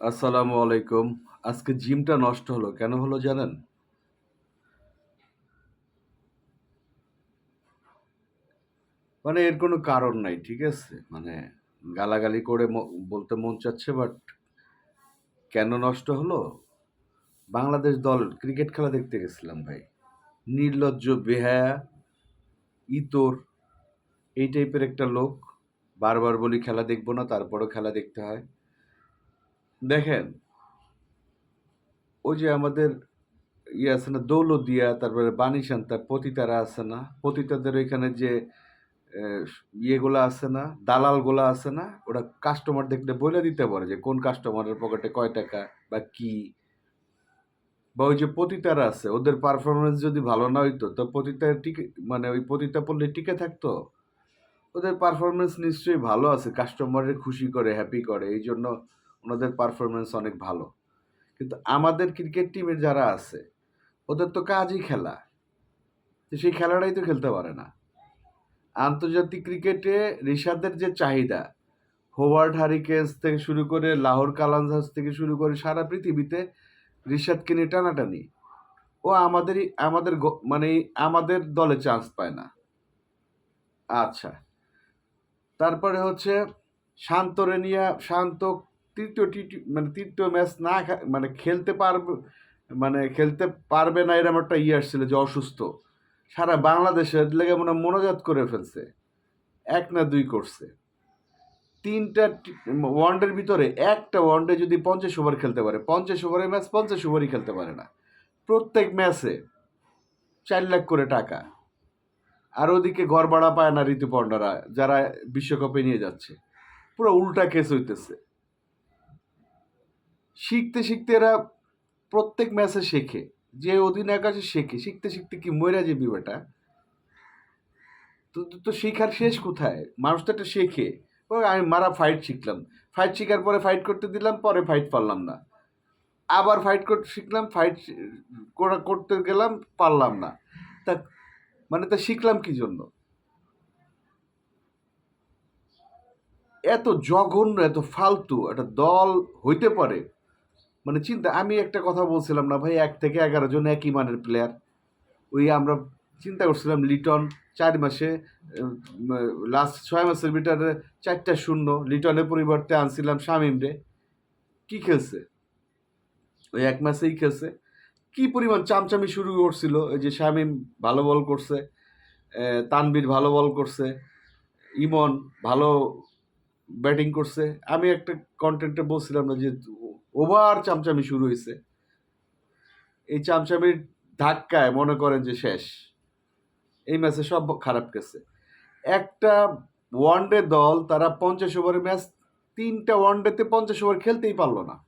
আসসালামু আলাইকুম। আজকে জিমটা নষ্ট হলো। কেন হলো জানেন? মানে এর কোনো কারণ নাই। ঠিক আছে? মানে গালাগালি করে বলতে মন চাচ্ছে বাট কেন নষ্ট হলো? বাংলাদেশ দল ক্রিকেট খেলা দেখতে গেছিলাম ভাই। নির্লজ্জ, বেহায়া, ইতর এই টাইপের একটা লোক। বারবার বলি খেলা দেখব না, তারপরও খেলা দেখতে হয়। দেখেন ওই যে আমাদের ইয়ে আছে না দৌলতদিয়া, তারপরে বাণীসান্তা, পতিতারা আছে না? পতিতাদের ওইখানে যে ইয়েগুলা আছে না? দালালগুলা আছে না? ওরা কাস্টমার দেখলে বলে দিতে পারে যে কোন কাস্টমারের পকেটে কয় টাকা বা কি? বা ওই যে পতিতারা আছে ওদের পারফরমেন্স যদি ভালো না হইতো তো পতিতা টিকে মানে ওই পতিতা পড়লে টিকে থাকতো? ওদের পারফরমেন্স নিশ্চয়ই ভালো আছে। কাস্টমারের খুশি করে, হ্যাপি করে। এইজন্য ওনাদের পারফরমেন্স অনেক ভালো। কিন্তু আমাদের ক্রিকেট টিমের যারা আছে, ওদের তো কাজই খেলা। সেই খেলাটাই তো খেলতে পারে না। আন্তর্জাতিক ক্রিকেটে রিশাদের যে চাহিদা, হোয়ার্ড হারিকেন্স থেকে শুরু করে লাহোর কালান্দার্স থেকে শুরু করে সারা পৃথিবীতে রিশাদকে নিয়ে টানাটানি। ও আমাদেরই আমাদের মানে আমাদের দলে চান্স পায় না। আচ্ছা। তারপরে হচ্ছে শান্ত রেনিয়া শান্ত ৩য় টি মানে তৃতীয় ম্যাচ না মানে খেলতে পারবে মানে খেলতে পারবে না এরকম একটা ইয়ে আসছিল যে অসুস্থ। সারা বাংলাদেশের লেগে মনে মনোজাত করে ফেলছে। এক না দুই করছে। ৩ টা ওয়ানডের ভিতরে একটা ওয়ানডে যদি ৫০ ওভার খেলতে পারে, ৫০ ওভারের ম্যাচ ৫০ ওভারই খেলতে পারে না। প্রত্যেক ম্যাচে চার লাখ করে টাকা। আর ওদিকে ঘর ভাড়া পায় না ঋতুপর্ণারা, যারা বিশ্বকাপে নিয়ে যাচ্ছে। পুরো উল্টা কেস হইতেছে। শিখতে, শিখতে এরা প্রত্যেক ম্যাচে শেখে। যে অধিনায়ক আছে শেখে। শিখতে, শিখতে কি মইরা যে বেটা? তো তো শিখার শেষ কোথায়? মানুষ তো একটা শেখে। ও আমি মারা ফাইট শিখলাম। ফাইট শিখার পরে ফাইট করতে দিলাম, পরে ফাইট পারলাম না। আবার ফাইট করতে শিখলাম, ফাইট করা করতে গেলাম, পারলাম না। তা মানে তা শিখলাম কি জন্য? এত জঘন্য, এত ফালতু একটা দল হইতে পারে? মানে চিন্তা আমি একটা কথা বলছিলাম না ভাই এক থেকে ১১ জন একই মানের প্লেয়ার। ওই আমরা চিন্তা করছিলাম লিটন চার মাসে লাস্ট ছয় মাসের ভিতরে ৪ টা শূন্য। লিটনের পরিবর্তে আনছিলাম শামীমরে। কি খেলছে? ওই এক মাসেই খেলছে। কি পরিমাণ চামচামি শুরু করছিল। ওই যে শামীম ভালো বল করছে, এ তানভীর ভালো বল করছে, ইমন ভালো ব্যাটিং করছে। আমি একটা কন্টেন্টে বলছিলাম না যে ওভার চামচামি শুরু হয়েছে এই চামচামির ধাক্কায় মনে করেন যে শেষ। এই ম্যাচে সব খারাপ গেছে। একটা ওয়ানডে দল তারা ৫০ ওভারের ম্যাচ ৩ টা ওয়ানডেতে ৫০ ওভার খেলতেই পারল না।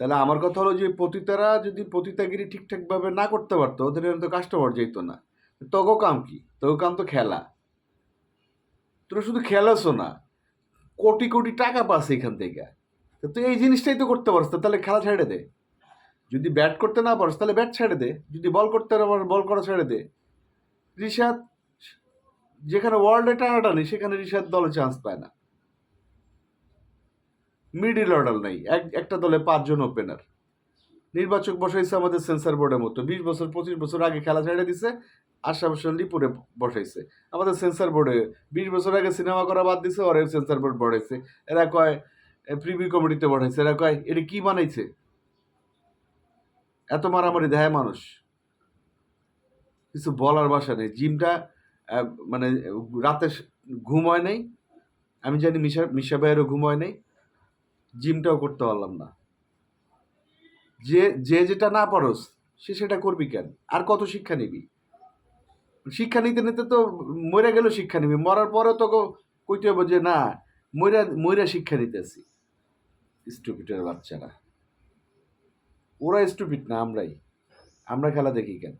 তাহলে আমার কথা হলো যে পতিতারা যদি পতিতাগিরি ঠিকঠাকভাবে না করতে পারতো, ওদের তো কাস্টমার যাইত না। তোগো কাম কি? তোগো কাম তো খেলা। তোরা শুধু খেলাসও না। কোটি, কোটি টাকা পাস এখান থেকে। তো এই জিনিসটাই তো করতে পারস না, তাহলে খেলা ছেড়ে দে। যদি ব্যাট করতে না পারস তাহলে ব্যাট ছেড়ে দে। যদি বল করতে না পারস বল করা ছেড়ে দে। রিশাদ যেখানে ওয়ার্ল্ডে টানা টানাটানি সেখানে রিশাদ দলে চান্স পায় না। মিডিল অর্ডার নেই এক একটা দলে পাঁচজন ওপেনার। নির্বাচক বসাইছে আমাদের সেন্সর বোর্ডের মতো। ২০ বছর ২৫ বছর আগে খেলা ছেড়ে দিছে। হোসেন লিপুরে বসাইছে। আমাদের সেন্সর বোর্ডে ২০ বছর আগে সিনেমা করা বাদ দিছে, ওরে সেন্সর বোর্ড বসাইছে। এরা কয় এ প্রিভিউ কমিটিতে বসাইছে। এরা কয় এটা কি বানাইছে? এত মারামারি দেয় মানুষ। কিছু বলার বাসা নেই। জিমটা মানে রাতে ঘুম হয় নাই। আমি জানি মিশা মিশা ভাইয়েরও ঘুম হয় নাই। জিমটাও করতে পারলাম না। যে যে যেটা না পারস সে সেটা করবি কেন? আর কত শিক্ষা নিবি? শিক্ষা নিতে, নিতে তো মরে গেলেও শিক্ষা নিবি। মরার পরেও তো কইতে হবে যে না মইরা ময়রা শিক্ষা নিতেছি। স্টুপিটের বাচ্চারা। ওরা স্টুপিট না আমরাই। আমরা খেলা দেখি কেন?